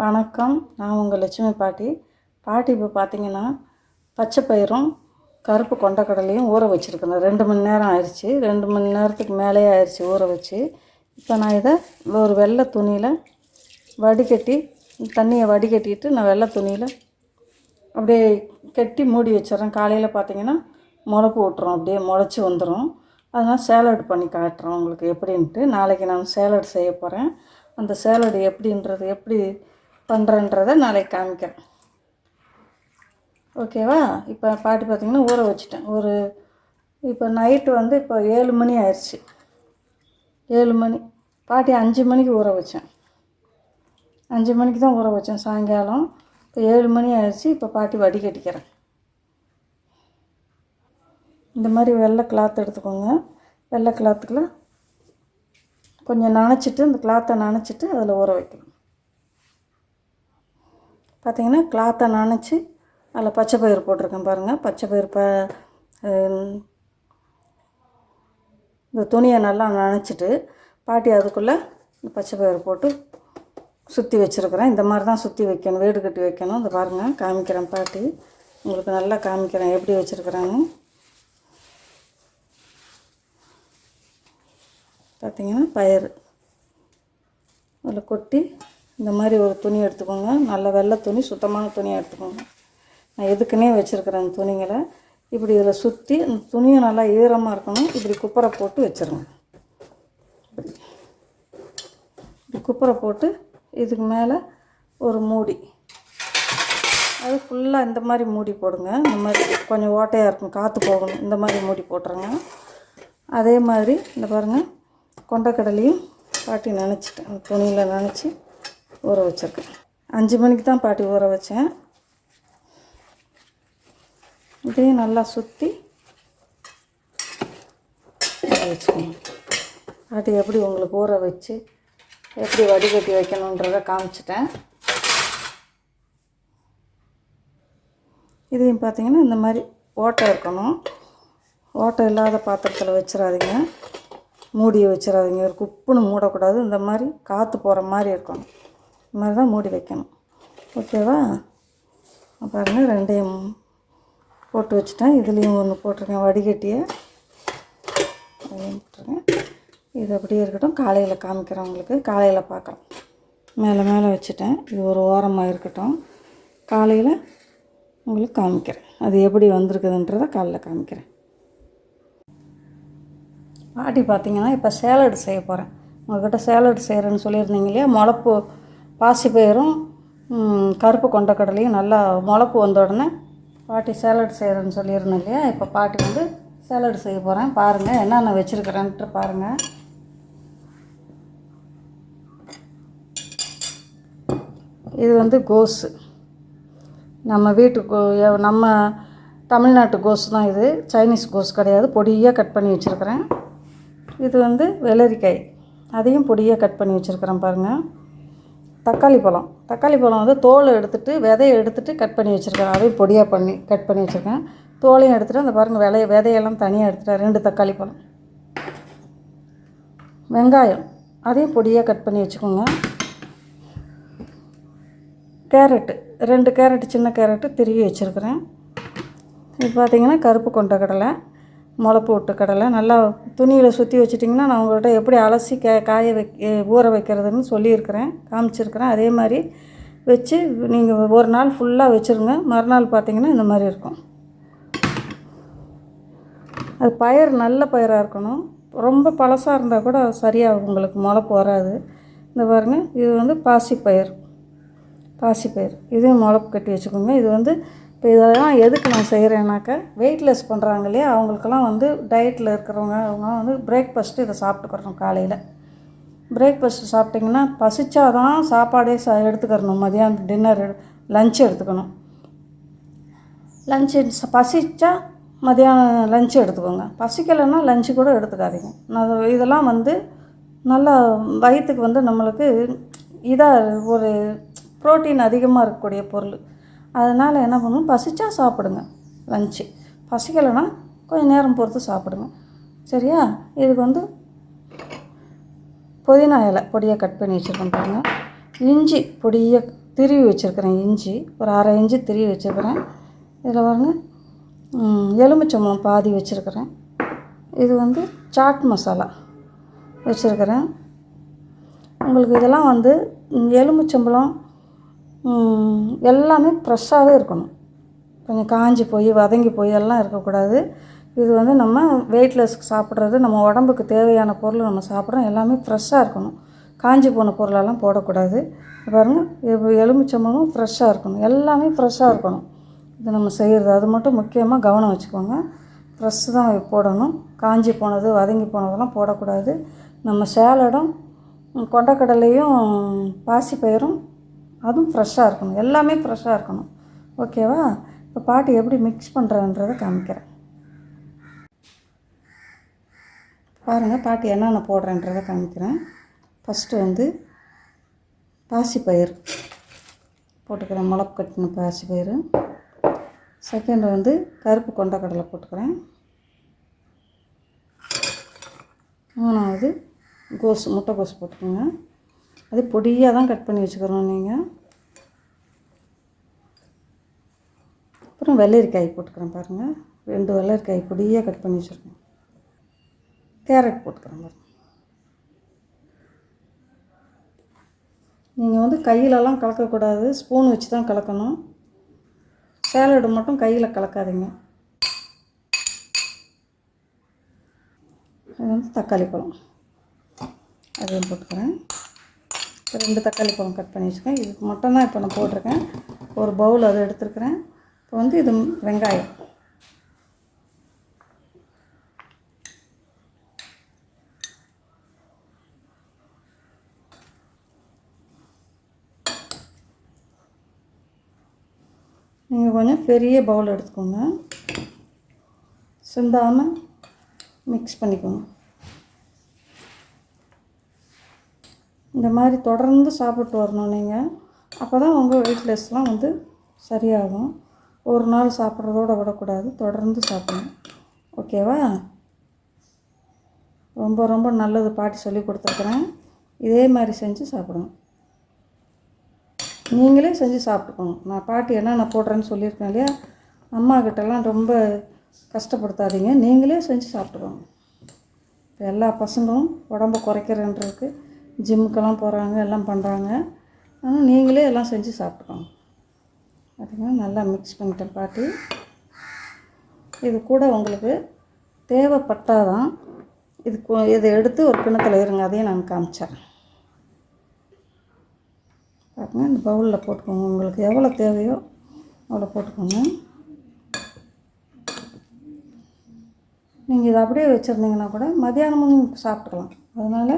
வணக்கம். நான் உங்கள் லட்சுமி பாட்டி. பாட்டி இப்போ பார்த்தீங்கன்னா பச்சை பயிரும் கருப்பு கொண்டக்கடலையும் ஊற வச்சுருக்கேன் ரெண்டு மணி நேரம் ஆயிடுச்சு ரெண்டு மணி நேரத்துக்கு மேலே ஆயிடுச்சு ஊற வச்சு. இப்போ நான் இதை ஒரு வெள்ளை துணியில் வடிகட்டி தண்ணியை வடிகட்டிட்டு நான் வெள்ளை துணியில் அப்படியே கட்டி மூடி வச்சிடுறேன். காலையில் பார்த்தீங்கன்னா முளைப்பு விட்டுரும் அப்படியே முளைச்சி வந்துடும் அதனால் சேலட் பண்ணி காட்டுறோம் உங்களுக்கு எப்படின்ட்டு. நாளைக்கு நான் சேலட் செய்ய போகிறேன் அந்த சேலடு எப்படின்றது எப்படி பண்ணுறேன்றதை நாளைக்கு காமிக்கிறேன். ஓகேவா? இப்போ பாட்டி பார்த்திங்கன்னா ஊற வச்சுட்டேன். ஒரு இப்போ நைட்டு வந்து இப்போ ஏழு மணி ஆயிடுச்சு ஏழு மணி பாட்டி அஞ்சு மணிக்கு ஊற வச்சேன். அஞ்சு மணிக்கு தான் ஊற வச்சேன் சாயங்காலம். இப்போ ஏழு மணி ஆயிடுச்சு இப்போ பாட்டி வடிகட்டிக்கிறேன் இந்த மாதிரி வெள்ளை கிளாத் எடுத்துக்கோங்க. வெள்ளை கிளாத்துக்குள்ள கொஞ்சம் நனைச்சிட்டு அந்த கிளாத்தை நனைச்சிட்டு அதில் ஊற வைக்கணும். பார்த்திங்கன்னா கிளாத்தை நனைச்சி அதில் பச்சை பயிர் போட்டிருக்கேன் பாருங்கள் பச்சை பயிர் ப இந்த துணியை நல்லா நனைச்சிட்டு பாட்டி அதுக்குள்ளே இந்த பச்சை பயிர் போட்டு சுற்றி வச்சுருக்குறேன். இந்த மாதிரி தான் சுற்றி வைக்கணும் வீடு கட்டி வைக்கணும். இந்த பாருங்கள் காமிக்கிறேன் பாட்டி. உங்களுக்கு நல்லா காமிக்கிறேன் எப்படி வச்சுருக்குறாங்க பார்த்திங்கன்னா பயிர். அதில் கொட்டி இந்த மாதிரி ஒரு துணி எடுத்துக்கோங்க. நல்ல வெள்ளை துணி சுத்தமான துணியாக எடுத்துக்கோங்க. நான் எதுக்குன்னே வச்சுருக்கிறேன் அந்த துணிங்களை. இப்படி இதில் சுற்றி இந்த துணியும் நல்லா ஈரமாக இருக்கணும். இப்படி குப்பரை போட்டு வச்சுருங்க. இப்படி இப்படி குப்பரை போட்டு இதுக்கு மேலே ஒரு மூடி. அது ஃபுல்லாக இந்த மாதிரி மூடி போடுங்க. இந்த மாதிரி கொஞ்சம் ஓட்டையாக இருக்கும். காற்று போகணும். இந்த மாதிரி மூடி போட்டுருங்க. அதே மாதிரி இந்த பாருங்கள் கொண்டக்கடலையும் பாட்டி நினச்சிட்டேன். அந்த துணியில் நினச்சி ஊற வச்சுருக்கேன். அஞ்சு மணிக்கு தான் பாட்டி ஊற வச்சேன். இதையும் நல்லா சுற்றி ஊற வச்சுக்கணும். பாட்டி எப்படி உங்களுக்கு ஊற வச்சு எப்படி வடிகட்டி வைக்கணுன்றதை காமிச்சிட்டேன். இதையும் பார்த்தீங்கன்னா இந்த மாதிரி ஓட்டை இருக்கணும். ஓட்டை இல்லாத பாத்திரத்தில் வச்சிடாதீங்க. மூடியை வச்சிடாதீங்க. ஒரு குப்புன்னு மூடக்கூடாது. இந்த மாதிரி காற்று போகிற மாதிரி இருக்கணும். இது மாதிரி தான் மூடி வைக்கணும். ஓகேவா? பாருங்கள் ரெண்டையும் போட்டு வச்சுட்டேன். இதுலேயும் ஒன்று போட்டிருக்கேன் வடிகட்டியை. அதையும் போட்டிருக்கேன். இது அப்படியே இருக்கட்டும். காலையில் காமிக்கிறேன் உங்களுக்கு. காலையில் பார்க்குறோம் மேலே மேலே வச்சுட்டேன். இது ஒரு ஓரமாக இருக்கட்டும். காலையில் உங்களுக்கு காமிக்கிறேன். அது எப்படி வந்திருக்குதுன்றத காலையில் காமிக்கிறேன். பாட்டி பார்த்தீங்கன்னா இப்போ சேலட் செய்ய போகிறேன் உங்கள்கிட்ட சேலட் செய்கிறேன்னு சொல்லியிருந்தீங்க இல்லையா? முளப்பு பாசிப்பயிரும் ம், கருப்பு கொண்டக்கடலையும் நல்லா முளப்பு வந்த உடனே பாட்டி சேலட் செய்கிறேன்னு சொல்லியிருந்தேன் இல்லையா? இப்போ பாட்டி வந்து சேலட் செய்ய போகிறேன் பாருங்கள் என்னென்ன வச்சுருக்கிறேன்ட்டு பாருங்கள் இது வந்து கோஸு. நம்ம வீட்டு நம்ம தமிழ்நாட்டு கோஸ் தான் இது. சைனீஸ் கோஸ் கிடையாது. பொடியாக கட் பண்ணி வச்சுருக்கிறேன். இது வந்து வெள்ளரிக்காய். அதையும் பொடியாக கட் பண்ணி வச்சுருக்கிறேன் பாருங்கள் தக்காளி பழம். தக்காளி பழம் வந்து தோலை எடுத்துட்டு விதையை எடுத்துட்டு கட் பண்ணி வச்சுருக்கேன். அதையும் பொடியாக பண்ணி கட் பண்ணி வச்சுருக்கேன். தோலையும் எடுத்துகிட்டு அந்த பாருங்கள் விலைய விதையெல்லாம் தனியாக எடுத்துட்டேன் ரெண்டு தக்காளி பழம். வெங்காயம் அதையும் பொடியாக கட் பண்ணி வச்சுக்கோங்க. கேரட்டு ரெண்டு கேரட்டு சின்ன கேரட்டு திருவி வச்சுருக்கிறேன். இது பார்த்திங்கன்னா கருப்பு கொண்ட கடலை. முளப்பு விட்டு கடலை நல்லா துணியில் சுற்றி வச்சிட்டிங்கன்னா நான் உங்கள்கிட்ட எப்படி அலசி கே காய வைக்க ஊற வைக்கிறதுன்னு சொல்லியிருக்கிறேன் காமிச்சிருக்கிறேன். அதே மாதிரி வச்சு நீங்கள் ஒரு நாள் ஃபுல்லாக வச்சுருங்க. மறுநாள் பார்த்தீங்கன்னா இந்த மாதிரி இருக்கும். அது பயிர் நல்ல பயிராக இருக்கணும். ரொம்ப பழசாக இருந்தால் கூட சரியாக உங்களுக்கு முளப்பு வராது. இந்த பாருங்கள் இது வந்து பாசிப்பயிர். பாசிப்பயிர். இதையும் முளப்பு கட்டி வச்சுக்கோங்க. இது வந்து இப்போ இதெல்லாம் எதுக்கு நான் செய்கிறேன்னாக்கா வெயிட்லெஸ் பண்ணுறாங்க இல்லையா? அவங்களுக்கெல்லாம் வந்து டயட்டில் இருக்கிறவங்க அவங்க வந்து பிரேக்ஃபாஸ்ட்டு இதை சாப்பிட்டுக்கிறோம் காலையில். பிரேக்ஃபாஸ்ட் சாப்பிட்டிங்கன்னா பசிச்சாதான் சாப்பாடே ச எடுத்துக்கிறணும். மதியானம் டின்னர் லஞ்ச் எடுத்துக்கணும். லஞ்சு பசிச்சா மதியானம் லஞ்சு எடுத்துக்கோங்க. பசிக்கலைன்னா லஞ்சு கூட எடுத்துக்காதீங்க. நான் இதெல்லாம் வந்து நல்லா வயிற்றுக்கு வந்து நம்மளுக்கு இதாக ஒரு புரோட்டீன் அதிகமாக இருக்கக்கூடிய பொருள். அதனால் என்ன பண்ணணும் பசிச்சா சாப்பிடுங்க லஞ்சு பசிக்கலைன்னா கொஞ்சம் நேரம் பொறுத்து சாப்பிடுங்க. சரியா? இதுக்கு வந்து புதினா இலை பொடியாக கட் பண்ணி வச்சுருக்கேன் பாருங்கள் இஞ்சி பொடியாக திருவி வச்சுருக்கிறேன் இஞ்சி. ஒரு அரை இஞ்சி திருவி வச்சுருக்கிறேன். இதில் பாருங்க எலுமிச்சம்பழம் பாதி வச்சுருக்கிறேன். இது வந்து சாட் மசாலா வச்சுருக்கிறேன். உங்களுக்கு இதெல்லாம் வந்து எலுமிச்சம்பழம் எல்லாமே ஃப்ரெஷ்ஷாகவே இருக்கணும். கொஞ்சம் காஞ்சி போய் வதங்கி போய் எல்லாம் இருக்கக்கூடாது. இது வந்து நம்ம வெயிட்லெஸ்க்கு சாப்பிட்றது நம்ம உடம்புக்கு தேவையான பொருள் நம்ம சாப்பிட்றோம். எல்லாமே ஃப்ரெஷ்ஷாக இருக்கணும். காஞ்சி போன பொருளெல்லாம் போடக்கூடாது. பாருங்கள் எலுமிச்சம்பழமும் ஃப்ரெஷ்ஷாக இருக்கணும். எல்லாமே ஃப்ரெஷ்ஷாக இருக்கணும். இது நம்ம செய்கிறது அது மட்டும் முக்கியமாக கவனம் வச்சுக்கோங்க. ஃப்ரெஷ் தான் போடணும். காஞ்சி போனது வதங்கி போனதெல்லாம் போடக்கூடாது. நம்ம சேலடும் கொண்டக்கடலையும் பாசிப்பயிரும் அதுவும் ஃப்ரெஷ்ஷாக இருக்கணும். எல்லாமே ஃப்ரெஷ்ஷாக இருக்கணும். ஓகேவா இப்போ பாட்டி எப்படி மிக்ஸ் பண்ணுறதுன்றதை காமிக்கிறேன். பாருங்கள் பாட்டி என்னென்ன போடுறேன்றதை காமிக்கிறேன். ஃபஸ்ட்டு வந்து பாசிப்பயிர் போட்டுக்கிறேன் முளப்பு கட்டின பாசிப்பயிறு. செகண்ட் வந்து கருப்பு கொண்டக்கடலை போட்டுக்கிறேன். மூணாவது கோஸ் முட்டைக்கோஸ் போட்டுக்கோங்க. அது பொடியாக தான் கட் பண்ணி வச்சுக்கிறோம் நீங்கள். அப்புறம் வெள்ளரிக்காய் போட்டுக்கிறேன் பாருங்கள். ரெண்டு வெள்ளரிக்காய் பொடியாக கட் பண்ணி வச்சுருக்கேன். கேரட் போட்டுக்கிறேன் பாருங்கள். நீங்கள் வந்து கையிலலாம் கலக்கக்கூடாது. ஸ்பூன் வச்சு தான் கலக்கணும். சேலடு மட்டும் கையில் கலக்காதீங்க. அது வந்து தக்காளி பழம். அதையும் போட்டுக்கிறேன். ரெண்டு தக்காளி பழம் கட் பண்ணி வச்சுருக்கேன். இதுக்கு மட்டும் தான் இப்போ நான் போட்டிருக்கேன். ஒரு பவுல் அதை எடுத்துருக்கிறேன். இப்போ வந்து இது வெங்காயம். நீங்கள் கொஞ்சம் பெரிய பவுல் எடுத்துக்கோங்க. சிந்தாமல் மிக்ஸ் பண்ணிக்கோங்க. இந்த மாதிரி தொடர்ந்து சாப்பிட்டு வரணும் நீங்கள் அப்போ தான் உங்கள் வெயிட்லெஸ்லாம் வந்து சரியாகும். ஒரு நாள் சாப்பிட்றதோட விடக்கூடாது. தொடர்ந்து சாப்பிடணும். ஓகேவா? ரொம்ப ரொம்ப நல்லது பாட்டி சொல்லி கொடுத்துருக்குறேன். இதே மாதிரி செஞ்சு சாப்பிடுங்க நீங்களே செஞ்சு சாப்பிட்டுக்கோங்க. நான் பாட்டி என்ன நான் போடுறேன்னு சொல்லியிருக்கேன் இல்லையா? அம்மா கிட்டலாம் ரொம்ப கஷ்டப்படுத்தாதீங்க. நீங்களே செஞ்சு சாப்பிட்டுக்கோங்க. இப்போ எல்லா பசங்களும் உடம்ப குறைக்கிறன்றதுக்கு ஜிம்முக்கெல்லாம் போகிறாங்க எல்லாம் பண்ணுறாங்க ஆனால் நீங்களே எல்லாம் செஞ்சு சாப்பிட்றோம் பார்த்திங்கன்னா நல்லா மிக்ஸ் பண்ணிட்டேன் பாட்டி. இது கூட உங்களுக்கு தேவைப்பட்டால் தான் இது கொ- இதை எடுத்து ஒரு கிணத்துல இருங்க அதையும் நான் காமிச்சேன். பாருங்க இந்த பவுலில் போட்டுக்கோங்க. உங்களுக்கு எவ்வளோ தேவையோ அவ்வளோ போட்டுக்கோங்க. நீங்கள் இதை அப்படியே வச்சுருந்தீங்கன்னா கூட மதியானமும் சாப்பிட்டுக்கலாம். அதனால்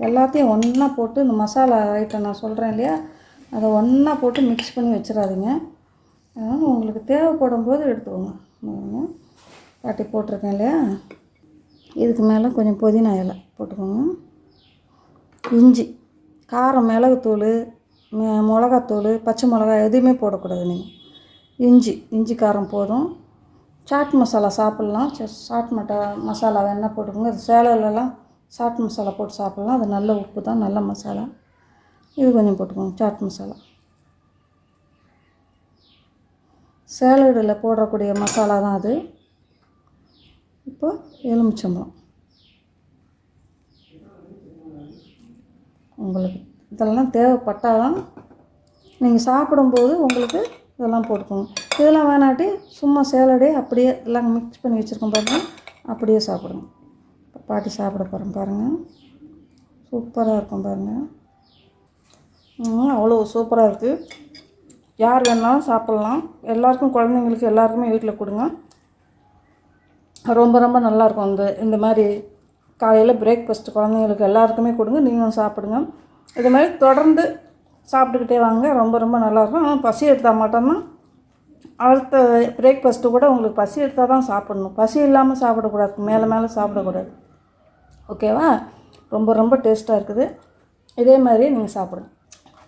எல்லாத்தையும் ஒன்றா போட்டு இந்த மசாலா ஐட்டம் நான் சொல்கிறேன் இல்லையா? அதை ஒன்றா போட்டு மிக்ஸ் பண்ணி வச்சிடாதீங்க. அதனால் உங்களுக்கு தேவைப்படும் போது எடுத்துக்கோங்க. காட்டி போட்டிருக்கேன் இல்லையா? இதுக்கு மேலே கொஞ்சம் புதினா இலை போட்டுக்கோங்க. இஞ்சி காரம் மிளகுத்தூள் மிளகாத்தூள் பச்சை மிளகா எதுவுமே போடக்கூடாது நீங்கள் இஞ்சி இஞ்சி காரம் போதும். சாட் மசாலா சாப்பிட்லாம். சாட் மட்டா மசாலா வேணால் போட்டுக்கோங்க. அது சேலையிலலாம் சாட் மசாலா போட்டு சாப்பிட்லாம். அது நல்ல உப்பு தான் நல்ல மசாலா. இது கொஞ்சம் போட்டுக்கோங்க சாட் மசாலா. சேலடில் போடக்கூடிய மசாலா தான் அது. இப்போ எலுமிச்சம்பழம். உங்களுக்கு இதெல்லாம் தேவைப்பட்டால் தான் நீங்கள் சாப்பிடும்போது உங்களுக்கு இதெல்லாம் போட்டுக்கோங்க. இதெல்லாம் வேணாட்டி சும்மா சேலடே அப்படியே எல்லாம் மிக்ஸ் பண்ணி வச்சுருக்கோம் பாருங்கள் அப்படியே சாப்பிடுங்க. பாட்டி சாப்பிட போகிறேன் பாருங்கள் சூப்பராக இருக்கும் பாருங்கள் அவ்வளோ சூப்பராக இருக்குது யார் வேணாலும் சாப்பிட்லாம். எல்லாருக்கும் குழந்தைங்களுக்கு எல்லாருக்குமே வீட்டில் கொடுங்க. ரொம்ப ரொம்ப நல்லாயிருக்கும் இந்த இந்த மாதிரி காலையில் பிரேக்ஃபாஸ்ட் குழந்தைங்களுக்கு எல்லாருக்குமே கொடுங்க. நீங்களும் சாப்பிடுங்க. இது மாதிரி தொடர்ந்து சாப்பிட்டுக்கிட்டே வாங்க. ரொம்ப ரொம்ப நல்லாயிருக்கும் ஆனால் பசி எடுத்தால் மட்டும்தான் அடுத்த பிரேக்ஃபாஸ்ட்டு கூட உங்களுக்கு பசி எடுத்தால் தான் சாப்பிடணும். பசி இல்லாமல் சாப்பிடக்கூடாது. மேலே மேலே சாப்பிடக்கூடாது. ஓகேவா? ரொம்ப ரொம்ப டேஸ்ட்டாக இருக்குது. இதே மாதிரி நீங்கள் சாப்பிடுங்க.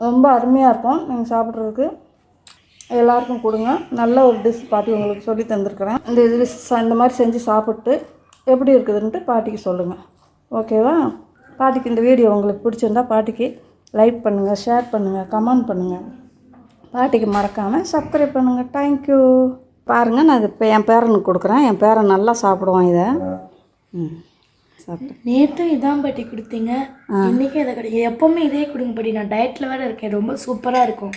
ரொம்ப அருமையாக இருக்கும். நீங்கள் சாப்பிட்றதுக்கு எல்லாருக்கும் கொடுங்க. நல்ல ஒரு டிஷ் பாட்டி உங்களுக்கு சொல்லி தந்திருக்கிறேன். இந்த இது இந்த மாதிரி செஞ்சு சாப்பிட்டு எப்படி இருக்குதுன்ட்டு பாட்டிக்கு சொல்லுங்கள் ஓகேவா? பாட்டிக்கு இந்த வீடியோ உங்களுக்கு பிடிச்சிருந்தா பாட்டிக்கு லைக் பண்ணுங்கள் ஷேர் பண்ணுங்கள் கமெண்ட் பண்ணுங்கள் பாட்டிக்கு மறக்காமல் சப்ஸ்கிரைப் பண்ணுங்கள் தேங்க்யூ பாருங்கள் நான் இது இப்போ என் பேரனுக்கு கொடுக்குறேன். என் பேரன் நல்லா சாப்பிடுவான் இதை. ம். சாப்பிட்டேன். நேற்று இதான் பாட்டி கொடுத்தீங்க. இன்னைக்கு இதை கிடைக்கும் எப்பவுமே இதே கொடுங்க பாட்டி. நான் டயட்டில் வேற இருக்கேன். ரொம்ப சூப்பராக இருக்கும்.